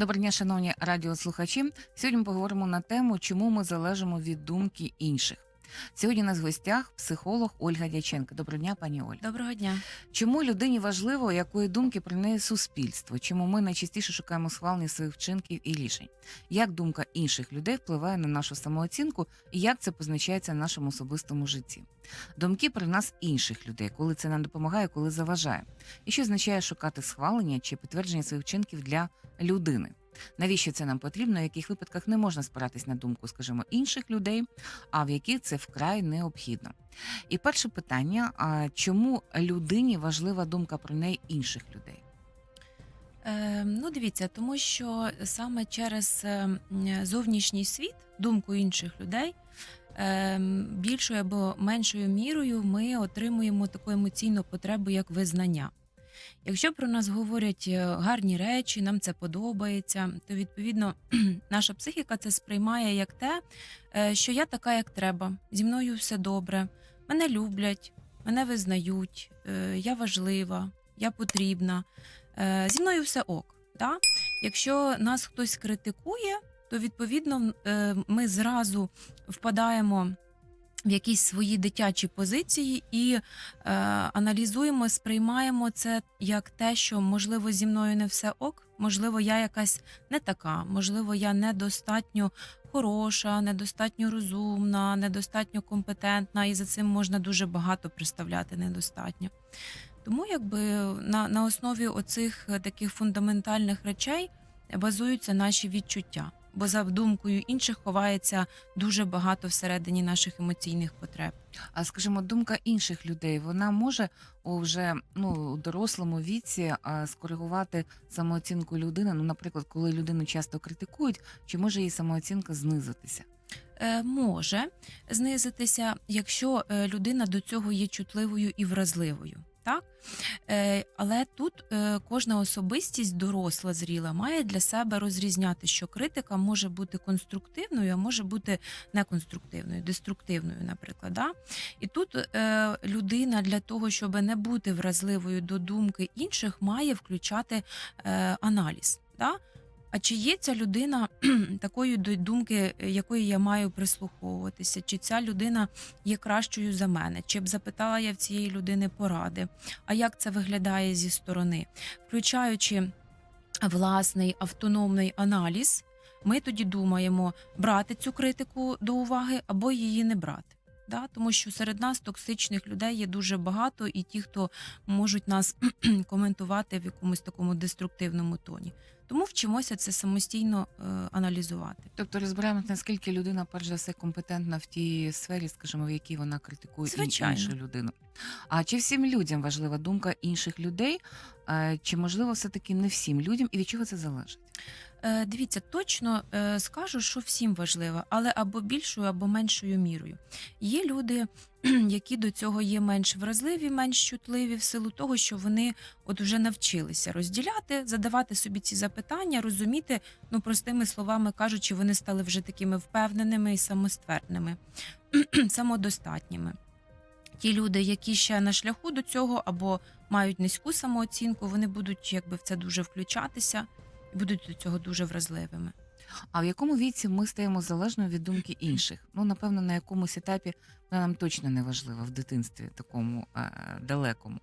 Доброго дня, шановні радіослухачі. Сьогодні ми поговоримо на тему, чому ми залежимо від думки інших. Сьогодні у нас в гостях психолог Ольга Дяченко. Доброго дня, пані Оль. Доброго дня. Чому людині важливо, якої думки про неї суспільство? Чому ми найчастіше шукаємо схвалення своїх вчинків і рішень? Як думка інших людей впливає на нашу самооцінку і як це позначається на нашому особистому житті? Думки про нас інших людей, коли це нам допомагає, коли заважає, і що означає шукати схвалення чи підтвердження своїх вчинків для людини? Навіщо це нам потрібно? В яких випадках не можна спиратись на думку, скажімо, інших людей, а в яких це вкрай необхідно? І перше питання: а чому людині важлива думка про неї інших людей? Е, ну, дивіться, тому що саме через е, зовнішній світ, думку інших людей, е, більшою або меншою мірою ми отримуємо таку емоційну потребу, як визнання. Якщо про нас говорять е, гарні речі, нам це подобається, то відповідно наша психіка це сприймає як те, е, що я така, як треба, зі мною все добре, мене люблять, мене визнають, е, я важлива, я потрібна, зі мною все ок. Да? Якщо нас хтось критикує, то відповідно ми зразу впадаємо в якісь свої дитячі позиції і е, аналізуємо, сприймаємо це як те, що можливо зі мною не все ок, можливо, я якась не така, можливо, я недостатньо хороша, недостатньо розумна, недостатньо компетентна, і за цим можна дуже багато представляти недостатньо. Тому якби на, на основі оцих е, таких фундаментальних речей базуються наші відчуття. Бо за думкою інших ховається дуже багато всередині наших емоційних потреб. А скажімо, думка інших людей вона може у вже ну у дорослому віці а, скоригувати самооцінку людини. Ну, наприклад, коли людину часто критикують, чи може її самооцінка знизитися? Е, може знизитися, якщо е, людина до цього є чутливою і вразливою. Так? Е, але тут е, кожна особистість, доросла, зріла, має для себе розрізняти, що критика може бути конструктивною, а може бути неконструктивною, деструктивною, наприклад. Да? І тут е, людина для того, щоб не бути вразливою до думки інших, має включати е, аналіз. Да? А чи є ця людина такою до думки, е, якої я маю прислуховуватися? Чи ця людина є кращою за мене? Чи б запитала я в цієї людини поради? А як це виглядає зі сторони? Включаючи власний автономний аналіз, ми тоді думаємо, брати цю критику до уваги або її не брати. Да? Тому що серед нас токсичних людей є дуже багато, і ті, хто можуть нас коментувати в якомусь такому деструктивному тоні. Тому вчимося це самостійно е, аналізувати. Тобто розбираємо, наскільки людина, перш за все, компетентна в тій сфері, скажімо, в якій вона критикує Звичайно. іншу людину. А чи всім людям важлива думка інших людей? Е, Чи можливо все-таки не всім людям, і від чого це залежить? Е, Дивіться, точно е, скажу, що всім важливо, але або більшою, або меншою мірою. Є люди, які до цього є менш вразливі, менш чутливі, в силу того, що вони от вже навчилися розділяти, задавати собі ці запитання, розуміти, ну простими словами кажучи, вони стали вже такими впевненими і самоствердними, самодостатніми. Ті люди, які ще на шляху до цього або мають низьку самооцінку, вони будуть якби в це дуже включатися і будуть до цього дуже вразливими. А в якому віці ми стаємо залежно від думки інших? Ну, напевно, на якомусь етапі вона нам точно не важлива в дитинстві, такому е, далекому.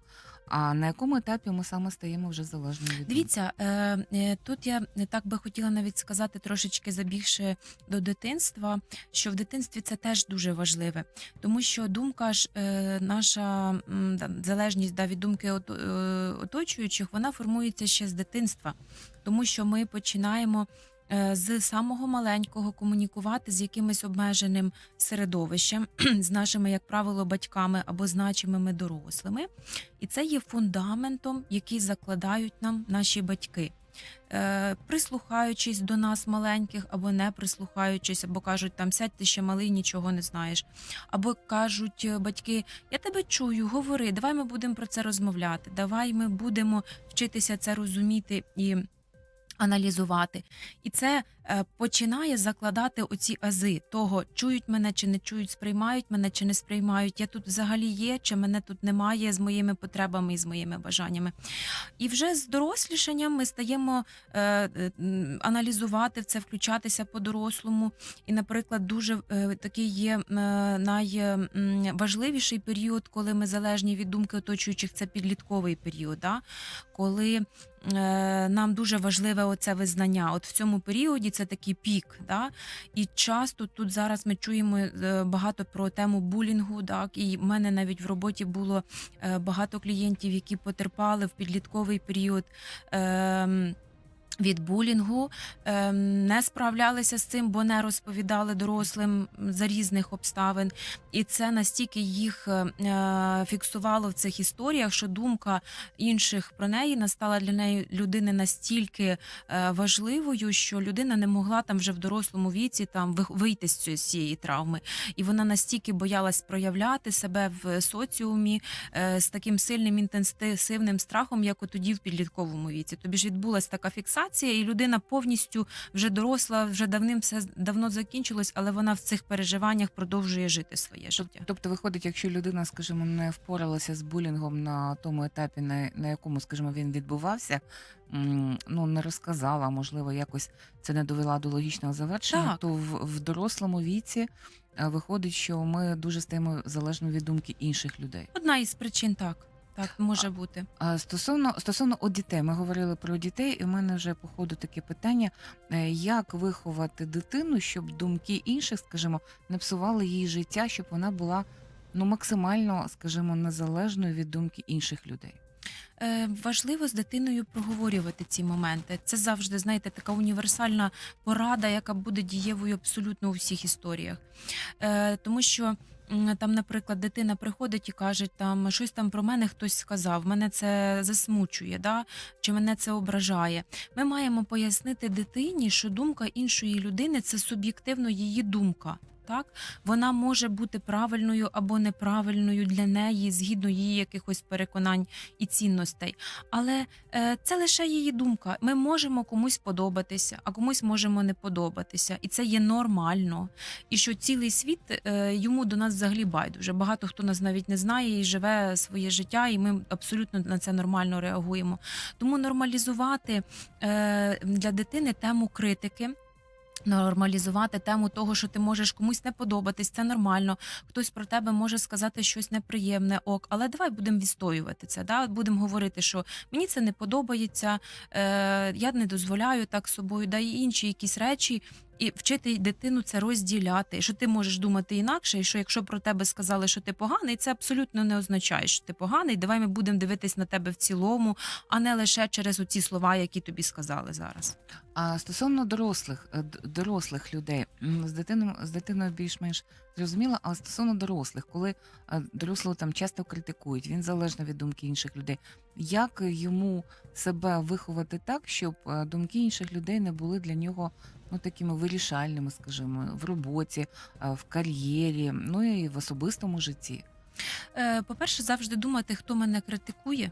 А на якому етапі ми саме стаємо вже залежними від? Дивіться, е, е, тут я не так би хотіла навіть сказати трошечки забігши до дитинства, що в дитинстві це теж дуже важливе, тому що думка ж е, наша залежність да, від думки оточуючих, вона формується ще з дитинства, тому що ми починаємо. Е, З самого маленького комунікувати з якимось обмеженим середовищем, з нашими, як правило, батьками або значимими дорослими, і це є фундаментом, який закладають нам наші батьки. Е, прислухаючись до нас маленьких, або не прислухаючись, або кажуть, там сядь ти ще малий, нічого не знаєш. Або кажуть е, батьки: Я тебе чую, говори, давай ми будемо про це розмовляти, давай ми будемо вчитися це розуміти і аналізувати. І це починає закладати оці ази того, чують мене чи не чують, сприймають мене чи не сприймають. Я тут взагалі є, чи мене тут немає з моїми потребами і з моїми бажаннями. І вже з дорослішанням ми стаємо е, е, аналізувати це, включатися по-дорослому. І, наприклад, дуже е, такий є е, найважливіший період, коли ми залежні від думки оточуючих, це підлітковий період, да? коли е, нам дуже важливе оце визнання. От в цьому періоді це такий пік. Да? І часто тут зараз ми чуємо е, багато про тему булінгу. Так? І в мене навіть в роботі було е, багато клієнтів, які потерпали в підлітковий період. Е, від булінгу ем, не справлялися з цим, бо не розповідали дорослим за різних обставин, і це настільки їх е, фіксувало в цих історіях, що думка інших про неї настала для неї людини настільки е, важливою, що людина не могла там вже в дорослому віці там ви- вийти з цієї- травми, і вона настільки боялась проявляти себе в соціумі е, з таким сильним інтенсивним страхом, як от тоді в підлітковому віці. Тобі ж відбулася така фіксація, і людина повністю вже доросла, вже давним все давно закінчилось, але вона в цих переживаннях продовжує жити своє життя. Тобто, виходить, якщо людина, скажімо, не впоралася з булінгом на тому етапі, на, на якому, скажімо, він відбувався, ну не розказала, можливо, якось це не довела до логічного завершення, Так. то в, в дорослому віці е, виходить, що ми дуже стаємо залежно від думки інших людей. Одна із причин так. Так може бути. А стосовно стосовно от дітей, ми говорили про дітей, і в мене вже по ходу таке питання: е, як виховати дитину, щоб думки інших, скажімо, не псували її життя, щоб вона була ну максимально, скажімо, незалежною від думки інших людей. Е, важливо з дитиною проговорювати ці моменти. Це завжди, знаєте, така універсальна порада, яка буде дієвою абсолютно у всіх історіях. Е, тому що. Там, наприклад, дитина приходить і каже, там щось там про мене хтось сказав, мене це засмучує, да? чи мене це ображає. Ми маємо пояснити дитині, що думка іншої людини це суб'єктивно її думка. Так, вона може бути правильною або неправильною для неї згідно її якихось переконань і цінностей. Але е, це лише її думка. Ми можемо комусь подобатися, а комусь можемо не подобатися, і це є нормально. І що цілий світ е, йому до нас взагалі байдуже. Багато хто нас навіть не знає і живе своє життя, і ми абсолютно на це нормально реагуємо. Тому нормалізувати е, для дитини тему критики. Нормалізувати тему того, що ти можеш комусь не подобатись, це нормально. Хтось про тебе може сказати щось неприємне, ок, але давай будемо відстоювати це. Да? Будемо говорити, що мені це не подобається, е, я не дозволяю так собою, да і інші якісь речі. І вчити дитину це розділяти, що ти можеш думати інакше, і що якщо про тебе сказали, що ти поганий, це абсолютно не означає, що ти поганий. Давай ми будемо дивитись на тебе в цілому, а не лише через оці слова, які тобі сказали зараз. А стосовно дорослих, е, дорослих людей, з дитиною, з дитиною більш-менш зрозуміло, але стосовно дорослих, коли е, дорослого там часто критикують, він залежно від думки інших людей. Як йому себе виховати так, щоб е, думки інших людей не були для нього ну такими вирішальними, скажімо, в роботі, е, в кар'єрі, ну і в особистому житті? Е, По-перше, завжди думати, хто мене критикує,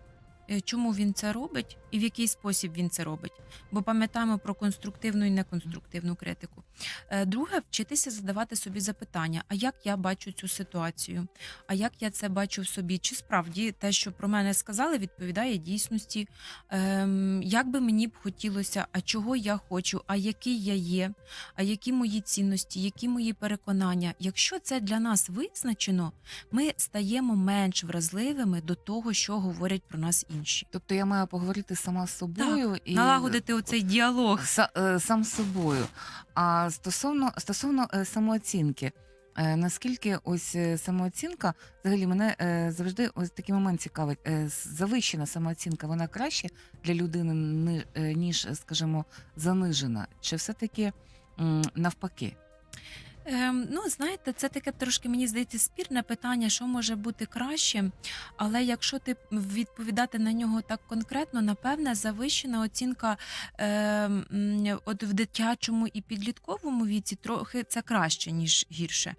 чому він це робить і в який спосіб він це робить. Бо пам'ятаємо про конструктивну і неконструктивну критику. Е, Друге, вчитися задавати собі запитання: а як я бачу цю ситуацію? А як я це бачу в собі? Чи справді те, що про мене сказали, відповідає дійсності? Ем, Як би мені б хотілося, а чого я хочу, а який я є, а які мої цінності, які мої переконання? Якщо це для нас визначено, ми стаємо менш вразливими до того, що говорять про нас. Тобто я маю поговорити сама з собою і Налагодити оцей діалог. Е, сам з собою. А стосовно стосовно е, самооцінки, е, наскільки ось е, самооцінка, взагалі мене е, завжди ось такий момент цікавить. Е, Завищена самооцінка, вона краще для людини, ни- е, ніж, скажімо, занижена? Чи все-таки навпаки? Ем, ну, знаєте, це таке трошки мені здається спірне питання, що може бути краще. Але якщо ти відповідати на нього так конкретно, напевне, завищена оцінка ем, от в дитячому і підлітковому віці трохи це краще, ніж гірше.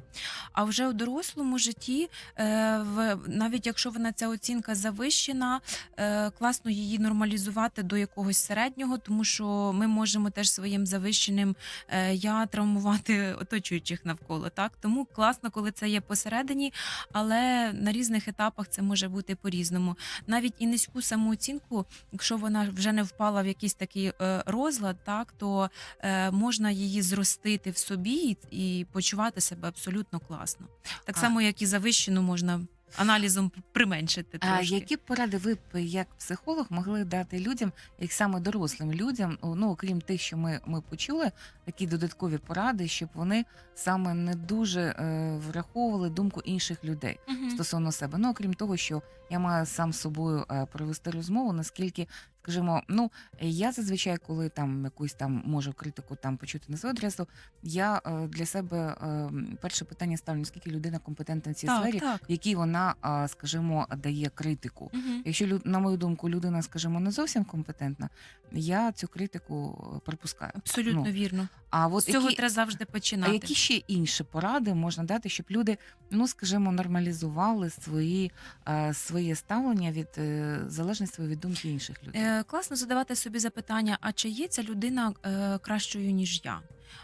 А вже у дорослому житті, е, в, навіть якщо вона ця оцінка завищена, е, класно її нормалізувати до якогось середнього, тому що ми можемо теж своїм завищеним е, я травмувати оточуючих навколо. Так тому класно, коли це є посередині, але на різних етапах це може бути по-різному. Навіть і низьку самооцінку, якщо вона вже не впала в якийсь такий е, розлад, так то е, можна її зростити в собі і, почувати себе абсолютно класно. Так само, як і завищену можна аналізом применшити. А Трошки. які б поради ви б як психолог могли дати людям, як саме дорослим людям, ну окрім тих, що ми, ми почули, такі додаткові поради, щоб вони саме не дуже е, враховували думку інших людей угу. стосовно себе. Ну окрім того, що я маю сам з собою е, провести розмову, наскільки. Скажімо, ну я зазвичай, коли там якусь там можу критику там почути на свою адресу, я е, для себе е, перше питання ставлю, наскільки людина компетентна в цій так, сфері, так. в якій вона, а, скажімо, дає критику. Мгм. Якщо на мою думку, людина, скажімо, не зовсім компетентна, я цю критику е, припускаю. Абсолютно Ну, вірно. А от З цього які, треба завжди а починати. які ще інші поради можна дати, щоб люди, ну скажімо, нормалізували свої, е, своє ставлення від е, залежності від думки інших людей? Класно задавати собі запитання: а чи є ця людина е, кращою, ніж я?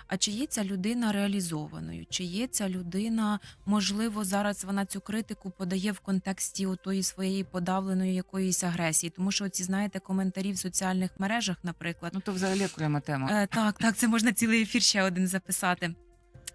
А чи є ця людина реалізованою? Чи є ця людина, можливо, зараз вона цю критику подає в контексті отої своєї подавленої якоїсь агресії? Тому що ці знаєте коментарі в соціальних мережах, наприклад, Ну то взагалі окрема тема. Е, так, так, це можна цілий ефір ще один записати.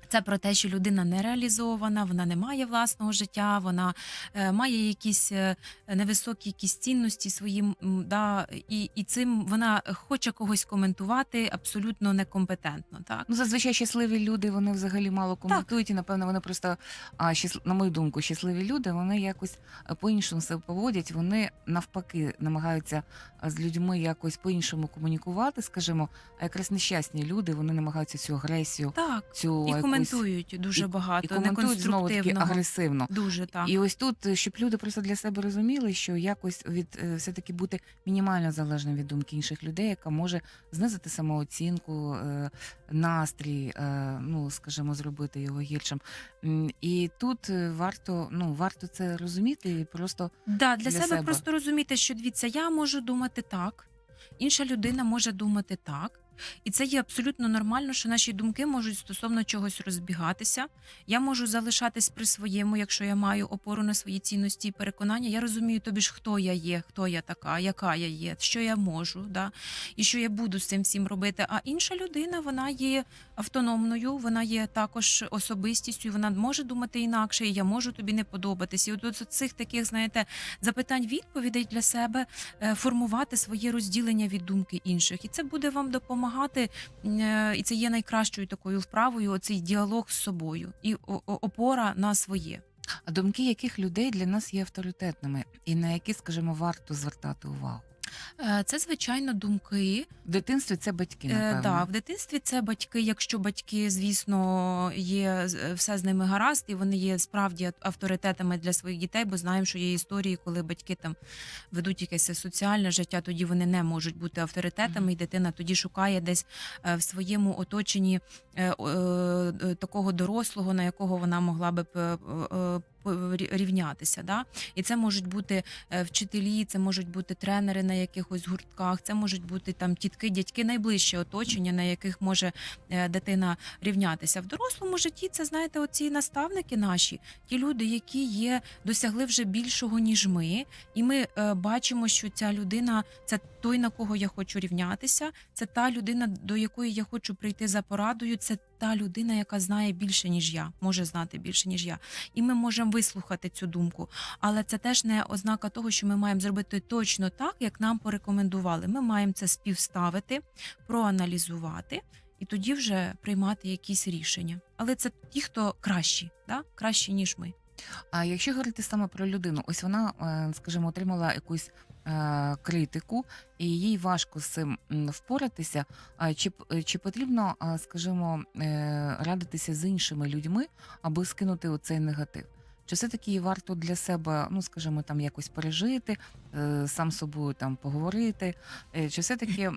Це про те, що людина не реалізована, вона не має власного життя, вона е, має якісь е, невисокі якісь цінності свої, м, да, і, і цим вона хоче когось коментувати абсолютно некомпетентно. Так Ну, зазвичай щасливі люди вони взагалі мало коментують, і напевно вони просто а, щас- на мою думку, щасливі люди вони якось е, по-іншому себе поводять. Вони навпаки намагаються з людьми якось по-іншому комунікувати, скажімо, а якраз нещасні люди вони намагаються цю агресію, так цю і коментують дуже багато, і коментують знову таки агресивно. Дуже так. І ось тут, е, щоб люди просто для себе розуміли, що якось від е, все таки бути мінімально залежним від думки інших людей, яка може знизити самооцінку, е, настрій, ну скажімо, зробити його гіршим. І тут варто, ну варто це розуміти і просто Да, для, для себе, себе. просто розуміти, що дивіться, я можу думати так, інша людина може думати так. І це є абсолютно нормально, що наші думки можуть стосовно чогось розбігатися. Я можу залишатись при своєму, якщо я маю опору на свої цінності і переконання. Я розумію тобі ж, хто я є, хто я така, яка я є, що я можу, да? і що я буду з цим всім робити. А інша людина вона є автономною, вона є також особистістю, вона може думати інакше, і я можу тобі не подобатись. І от з цих таких, знаєте, запитань відповідей для себе е, формувати своє розділення від думки інших, і це буде вам допомагати. Е, І це є найкращою такою вправою. Оцей діалог з собою і опора на своє. а думки яких людей для нас є авторитетними, і на які, скажімо, варто звертати увагу. Е, Це звичайно думки. В дитинстві це батьки, Е, да, в дитинстві це батьки. Якщо батьки, звісно, є з- все з ними гаразд, і вони є справді авторитетами для своїх дітей, бо знаємо, що є історії, коли батьки там ведуть якесь соціальне життя, тоді вони не можуть бути авторитетами, Мгм. і дитина тоді шукає десь е, в своєму оточенні е, е, е, такого дорослого, на якого вона могла би е, е, рівнятися. Да? І це можуть бути е, вчителі, це можуть бути тренери на якихось гуртках, це можуть бути там тітки, дядьки, найближче оточення, на яких може е, дитина рівнятися. В дорослому житті це знаєте, оці наставники наші, ті люди, які є, досягли вже більшого ніж ми, і ми е, бачимо, що ця людина це той, на кого я хочу рівнятися, це та людина, до якої я хочу прийти за порадою. Це та людина, яка знає більше ніж я, може знати більше ніж я, і ми можемо вислухати цю думку. Але це теж не ознака того, що ми маємо зробити точно так, як нам порекомендували. Ми маємо це співставити, проаналізувати і тоді вже приймати якісь рішення. Але це ті, хто кращі, да? кращі ніж ми. А якщо говорити саме про людину, ось вона, е, скажімо, отримала якусь критику, і їй важко з цим впоратися. Чи, п- чи потрібно, скажімо, е, радитися з іншими людьми, аби скинути оцей негатив? Чи все-таки варто для себе, ну скажімо, там якось пережити, е, сам собою там поговорити? Е, Чи все-таки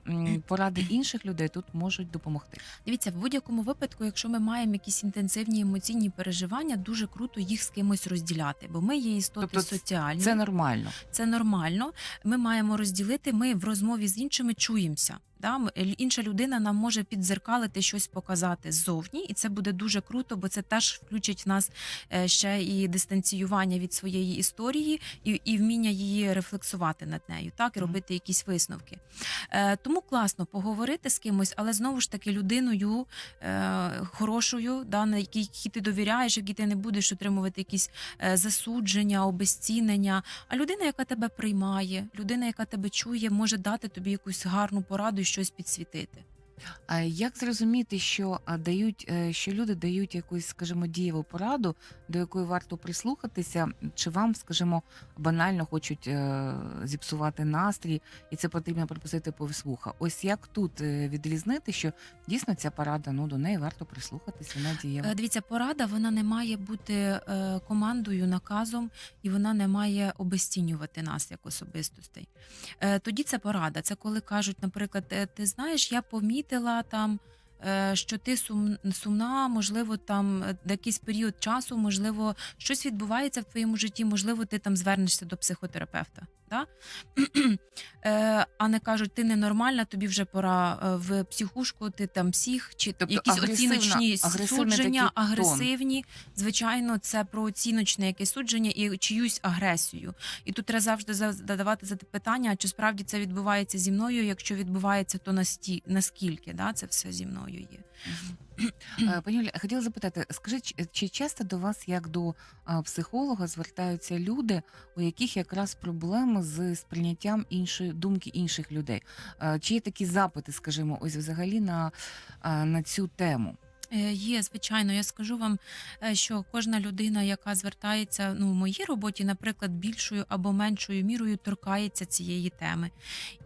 поради інших людей тут можуть допомогти? Дивіться, в будь-якому випадку, якщо ми маємо якісь інтенсивні емоційні переживання, дуже круто їх з кимось розділяти, бо ми є істоти Тобто соціальні. Це нормально. це нормально. Ми маємо розділити. Ми в розмові з іншими чуємося. Да? Інша людина нам може підзеркалити щось показати ззовні, і це буде дуже круто, бо це теж включить в нас е, ще і дистанціювання від своєї історії, і, і вміння її рефлексувати над нею, так і робити якісь висновки. Е, тому класно поговорити з кимось, але знову ж таки людиною е, хорошою, да, на якій, ти довіряєш, якій ти не будеш отримувати якісь е, засудження, обезцінення. А людина, яка тебе приймає, людина, яка тебе чує, може дати тобі якусь гарну пораду щось підсвітити. А як зрозуміти, що дають, е, що люди дають якусь, скажімо, дієву пораду, до якої варто прислухатися, чи вам, скажімо, банально хочуть е, зіпсувати настрій, і це потрібно пропустити повз? Ось як тут е, відрізнити, що дійсно ця порада, ну до неї варто прислухатись, вона дієва. Дивіться, порада вона не має бути командою, наказом, і вона не має обесцінювати нас як особистостей. Тоді це порада. Це коли кажуть, наприклад, «Е, ти знаєш, я помітила там. е, Що ти сум, сумна, можливо, там е, якийсь період часу, можливо, щось відбувається в твоєму житті, можливо, ти там звернешся до психотерапевта. Да? Е, а не кажуть, ти ненормальна, тобі вже пора е, в психушку, ти там псих, чи Тобто якісь оціночні судження, такий тон. агресивні. Звичайно, це про оціночне якесь судження і чиюсь агресію. І тут треба завжди задавати за питання, чи справді це відбувається зі мною. Якщо відбувається, то насті, наскільки да, це все зі мною є. Е, Пані Оля, хотіла запитати, скажіть, чи- чи часто до вас, як до психолога, звертаються люди, у яких якраз проблеми з сприйняттям іншої думки інших людей? Е, Чи є такі запити, скажімо, ось взагалі на, на цю тему? Е, Є, звичайно, я скажу вам, е, що кожна людина, яка звертається ну, в моїй роботі, наприклад, більшою або меншою мірою торкається цієї теми.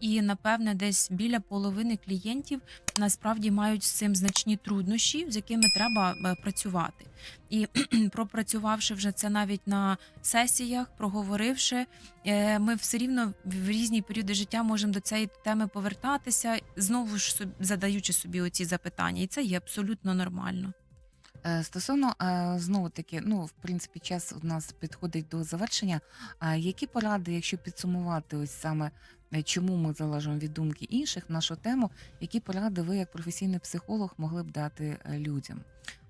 І напевне, десь біля половини клієнтів насправді мають з цим значні труднощі, з якими треба е, працювати. І пропрацювавши вже це навіть на сесіях, проговоривши, е, ми все рівно в різні періоди життя можемо до цієї теми повертатися, знову ж задаючи собі оці запитання, і це є абсолютно нормально. Е, Стосовно е, знову таки, ну в принципі, час у нас підходить до завершення. А які поради, якщо підсумувати, ось саме е, чому ми залежимо від думки інших, нашу тему, які поради ви, як професійний психолог, могли б дати людям?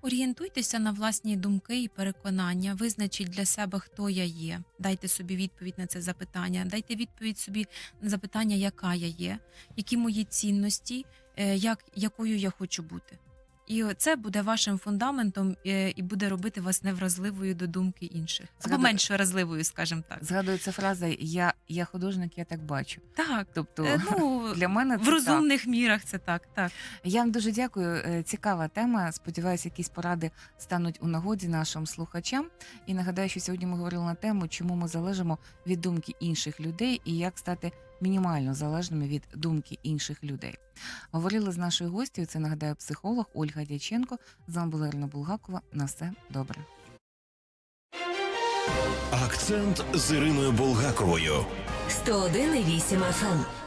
Орієнтуйтеся на власні думки і переконання, визначіть для себе, хто я є. Дайте собі відповідь на це запитання. Дайте відповідь собі на запитання, яка я є, які мої цінності, як, якою я хочу бути. І це буде вашим фундаментом е, і буде робити вас невразливою до думки інших, або Згадую- менш вразливою, скажімо так. Згадується фраза Я, я художник, я так бачу. Так, Тобто е, ну для мене це в так. розумних мірах це так. Так. Я вам дуже дякую. Е, Цікава тема. Сподіваюся, якісь поради стануть у нагоді нашим слухачам. І нагадаю, що сьогодні ми говорили на тему, чому ми залежимо від думки інших людей і як стати мінімально залежними від думки інших людей. Говорили з нашою гостю. Це нагадаю психолог Ольга Дяченко. З вами була Ірина Булгакова. На все добре. Акцент з Іриною Булгаковою. 101,8 FM.